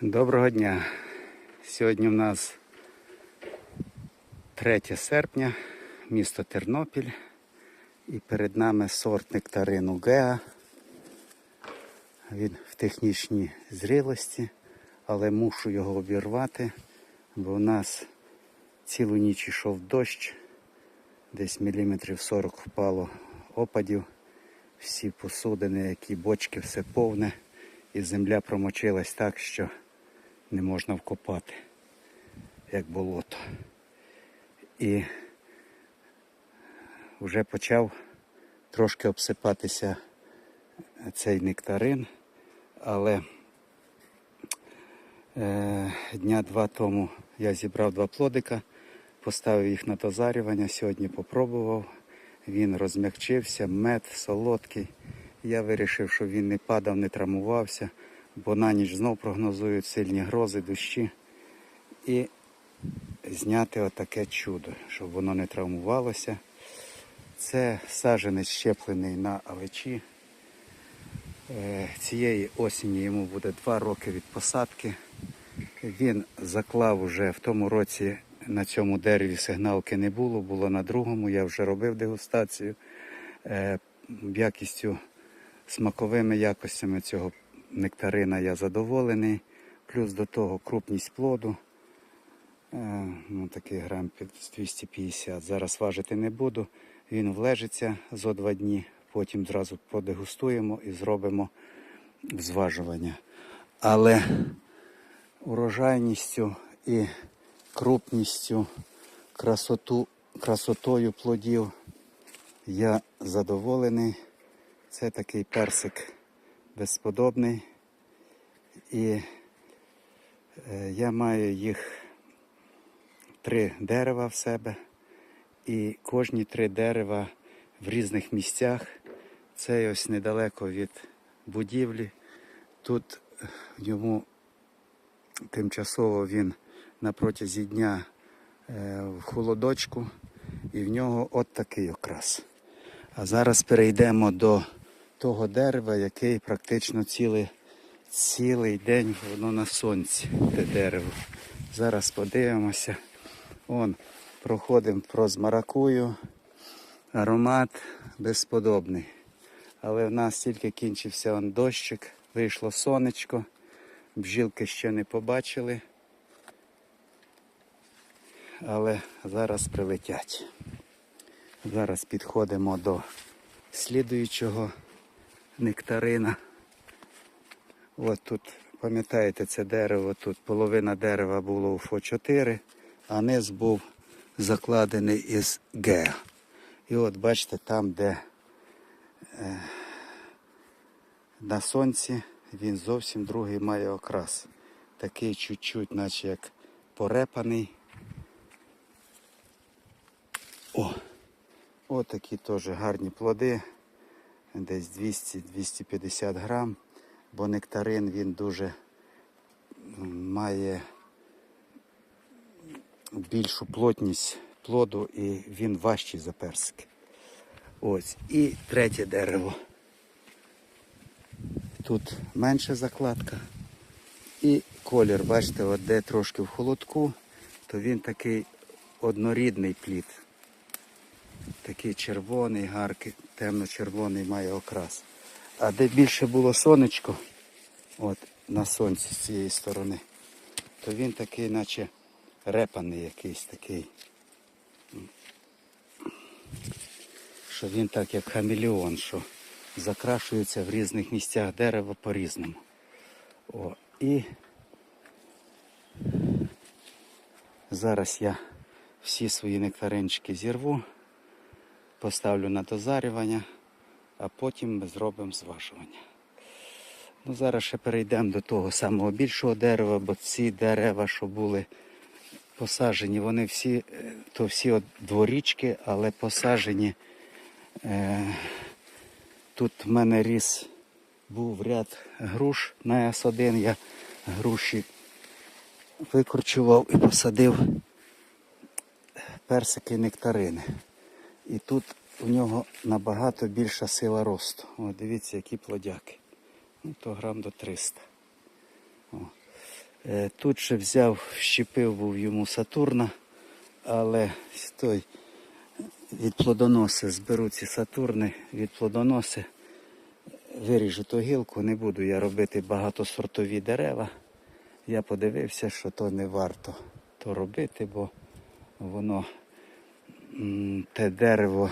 Доброго дня. Сьогодні в нас 3 серпня, місто Тернопіль. І перед нами сорт нектарину Геа. Він в технічній зрілості, але мушу його обірвати, бо у нас цілу ніч йшов дощ, десь міліметрів 40 впало опадів. Всі посудини, які бочки, все повне, і земля промочилась так, що не можна вкопати, як болото. І вже почав трошки обсипатися цей нектарин, але е, дня два тому я зібрав два плодика, поставив їх на дозарювання, сьогодні попробував. Він розмягчився, мед солодкий. Я вирішив, що він не падав, не травмувався, бо на ніч знов прогнозують сильні грози, дощі. І зняти отаке чудо, щоб воно не травмувалося. Це саджанець щеплений на алечі. Е, Цієї осені йому буде два роки від посадки. Він заклав уже в тому році на цьому дереві сигналки не було, було на другому. Я вже робив дегустацію. Е, Якістю, смаковими якостями цього нектарина я задоволений. Плюс до того крупність плоду. Е, Ну, такий грам під 250. Зараз важити не буду. Він влежиться зо два дні, потім зразу подегустуємо і зробимо зважування. Але урожайністю і крупністю, красоту, красотою плодів я задоволений. Це такий персик безподобний. І е, я маю їх три дерева в себе. І кожні три дерева в різних місцях. Це ось недалеко від будівлі. Тут е, йому тимчасово він на протязі дня е, в холодочку, і в нього от такий окрас. А зараз перейдемо до того дерева, який практично цілий, цілий день воно на сонці, те дерево. Зараз подивимося. Вон, проходимо проз маракую. Аромат безподобний. Але в нас тільки кінчився он дощик, вийшло сонечко, бджілки ще не побачили. Але зараз прилетять. Зараз підходимо до слідуючого нектарина. От тут, пам'ятаєте, це дерево, тут половина дерева було у ФО4, а низ був закладений із Г. І от бачите, там, де е, на сонці, він зовсім другий має окрас. Такий чуть-чуть, наче як порепаний. О! От такі теж гарні плоди. Десь 200-250 грам, бо нектарин він дуже має більшу плотність плоду і він важчий за персики. Ось. І третє дерево. Тут менша закладка. І колір, бачите, от де трошки в холодку, то він такий однорідний плід. Такий червоний, гаркий, темно-червоний має окрас. А де більше було сонечко, от на сонці з цієї сторони, то він такий, наче репаний якийсь такий. Що він так як хамелеон, що закрашується в різних місцях дерева по-різному. О, і зараз я всі свої нектаринчики зірву, поставлю на дозарювання, а потім ми зробимо зважування. Ну, зараз ще перейдемо до того самого більшого дерева, бо ці дерева, що були посаджені, вони всі, е, то всі от дворічки, але посаджені. Е, тут в мене ріс був ряд груш на С1. Я груші викорчував і посадив персики нектарини. І тут у нього набагато більша сила росту. О, дивіться, які плодяки. Ну, то грам до 300. О. Е, Тут ще взяв, щепив був йому Сатурна, але той від плодоноси зберу ці Сатурни від плодоноси, виріжу ту гілку, не буду я робити багатосортові дерева. Я подивився, що то не варто то робити, бо воно те дерево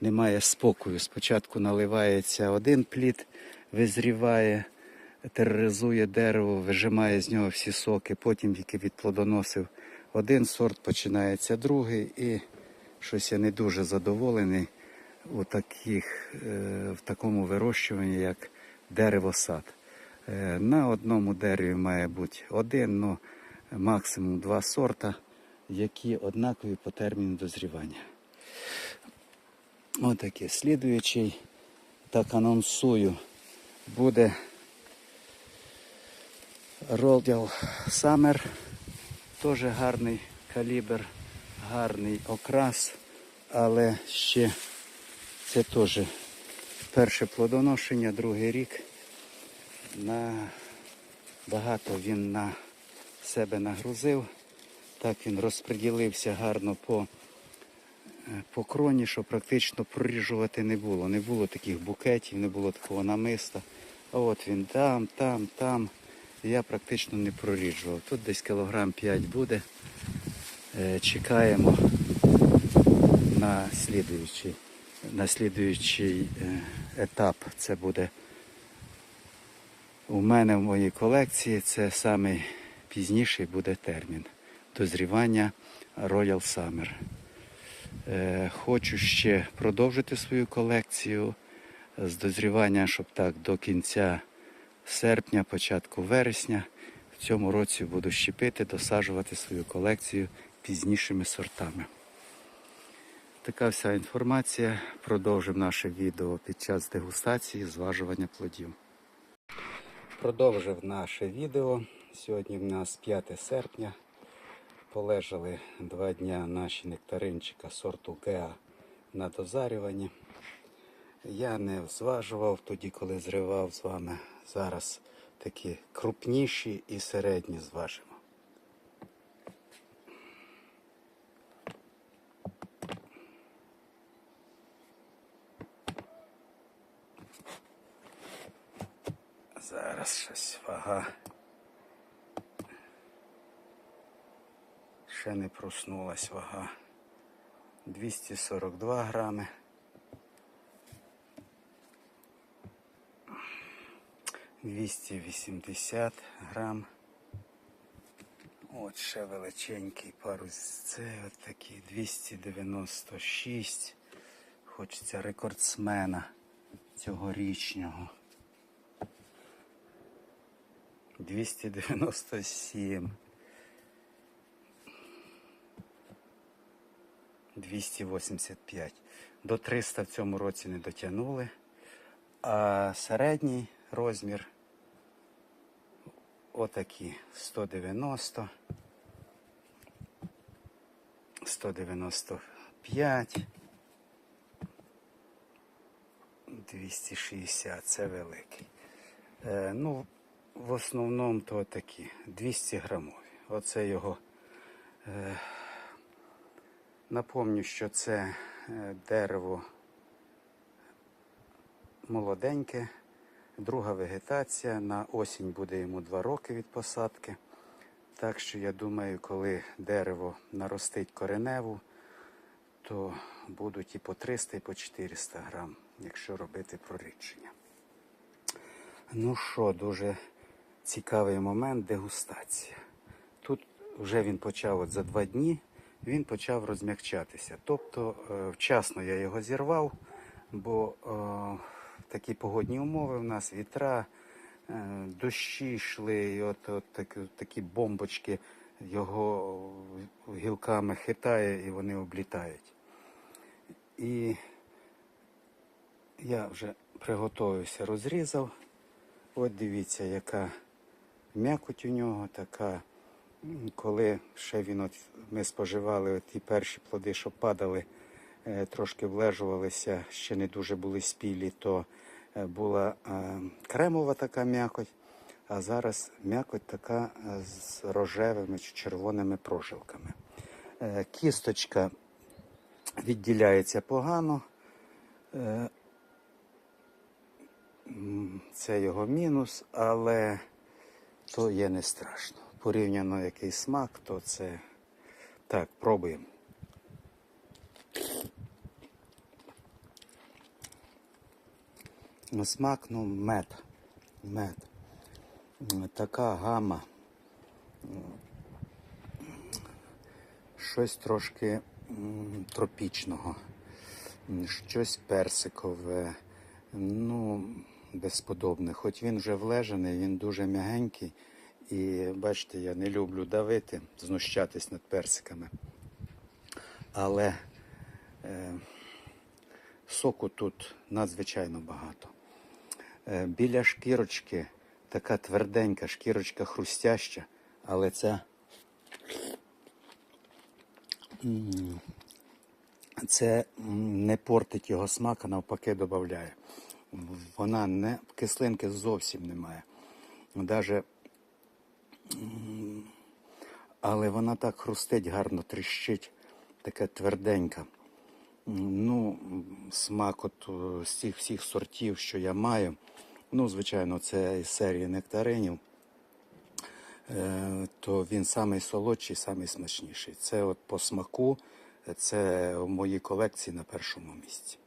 не має спокою. Спочатку наливається один плід, визріває, тероризує дерево, вижимає з нього всі соки, потім тільки відплодоносив один сорт, починається другий, і щось я не дуже задоволений у таких, е, в такому вирощуванні, як дерево-сад. Е, На одному дереві має бути один, ну максимум два сорта, які однакові по терміну дозрівання. Отакий. Слідуючий, так анонсую, буде Royal Summer. Теж гарний калібр, гарний окрас, але ще це теж перше плодоношення, другий рік. На багато він на себе нагрузив. Так він розподілився гарно по, е, по кроні, що практично проріжувати не було. Не було таких букетів, не було такого намиста. А от він там, там, там. Я практично не проріджував. Тут десь кілограм 5 буде. Е, Чекаємо на слідуючий, на слідуючий е, етап. Це буде у мене в моїй колекції. Це самий пізніший буде термін дозрівання Royal Summer. Е, Хочу ще продовжити свою колекцію з дозрівання, щоб так до кінця серпня, початку вересня. В цьому році буду щепити, досаджувати свою колекцію пізнішими сортами. Така вся інформація. Продовжимо наше відео під час дегустації зважування плодів. Продовжив наше відео. Сьогодні в нас 5 серпня. Полежали два дня наші нектаринчика сорту Геа на дозарюванні. Я не зважував тоді, коли зривав з вами. Зараз такі крупніші і середні зважимо. Зараз щось вага. Ще не проснулась вага. 242 грами. Двісті вісімдесят грам. От ще величенький парус. Це от такий 296. Хочеться рекордсмена цьогорічнього. 297. 285. До 300 в цьому році не дотягнули. А середній розмір отакі 190, 195, 260 це великий. Е, ну, в основному то такі 200 грамові. Оце його. Е, напомню, що це е, дерево молоденьке, друга вегетація. На осінь буде йому 2 роки від посадки. Так що я думаю, коли дерево наростить кореневу, то будуть і по 300, і по 400 грам, якщо робити прорідження. Ну що, дуже цікавий момент дегустація. Тут вже він почав от за два дні, він почав розм'якчатися. Тобто е, вчасно я його зірвав, бо е, такі погодні умови в нас, вітра, е, дощі йшли, і от, от такі, такі бомбочки його гілками хитає і вони облітають. І я вже приготувався, розрізав. От дивіться, яка м'якоть у нього, така, коли ще він от ми споживали ті перші плоди, що падали, е, трошки влежувалися, ще не дуже були спілі, то е, була е, кремова така м'якоть. а зараз м'якоть така з рожевими чи червоними прожилками. Кісточка відділяється погано. Це його мінус, але то є не страшно. Порівняно який смак, то це так, пробуємо. Ну, смак, ну, мед. Мед. Така гама. Щось трошки тропічного. Щось персикове. Ну, безподобне. Хоч він вже влежаний, він дуже м'ягенький. І бачите, я не люблю давити, знущатись над персиками. Але е, соку тут надзвичайно багато. Е, біля шкірочки така тверденька, шкірочка хрустяща, але це. Це не портить його смак, а навпаки додає. Вона не кислинки зовсім немає. Даже але вона так хрустить, гарно тріщить, така тверденька. Ну, смак от е, з цих всіх сортів, що я маю. Ну, звичайно, це із серії нектаринів. Е, То він самий солодший, самий смачніший. Це от по смаку, це в моїй колекції на першому місці.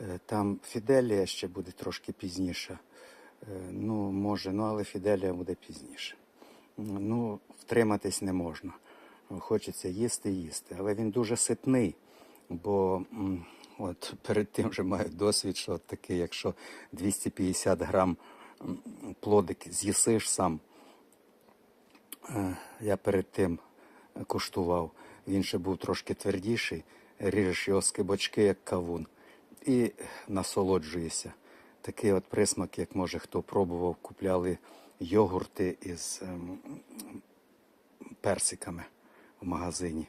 Е, Там Фіделія ще буде трошки пізніше. Е, Ну, може, ну але Фіделія буде пізніше. Ну, втриматись не можна. Хочеться їсти, їсти. Але він дуже ситний, бо от перед тим вже маю досвід, що от такий, якщо 250 грам плодик з'їсиш сам, Е, я перед тим куштував. Він ще був трошки твердіший, ріжеш його скибочки, як кавун, і насолоджуєшся. Такий от присмак, як може хто пробував, купляли йогурти із ем, персиками в магазині.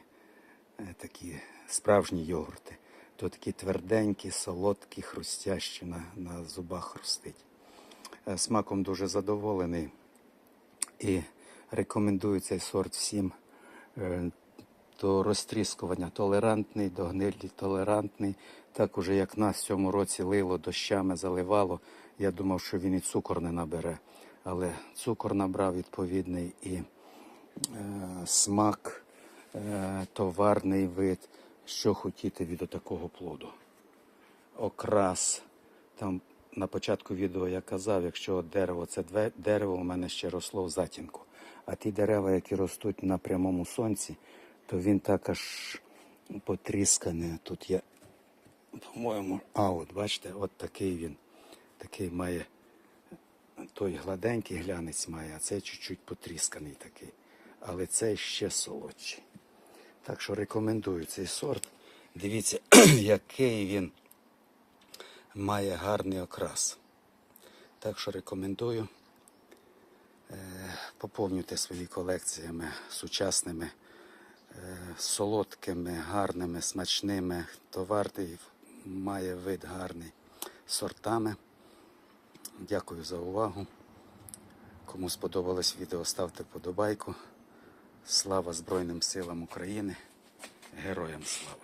Е, Такі справжні йогурти. То такі тверденькі, солодкі, хрустящі на, на зубах хрустить. Е, Смаком дуже задоволений і рекомендую цей сорт всім е, до розтріскування. Толерантний, до гнилі толерантний. Так уже як нас в цьому році лило, дощами заливало. Я думав, що він і цукор не набере. Але цукор набрав відповідний і е, смак, е, товарний вид. Що хотіти від такого плоду окрас. Там на початку відео я казав, якщо дерево це две- дерево, у мене ще росло в затінку. А ті дерева, які ростуть на прямому сонці, то він так аж потрісканий. Тут є, по-моєму, а от бачите, от такий він. Такий має той гладенький глянець має, а цей чуть-чуть потрісканий такий. Але цей ще солодший. Так що рекомендую цей сорт. Дивіться, який він має гарний окрас. Так що рекомендую е, поповнюйте свої колекціями сучасними, солодкими, гарними, смачними. Товарний має вид гарний сортами. Дякую за увагу. Кому сподобалось відео, ставте подобайку. Слава Збройним силам України. Героям слава!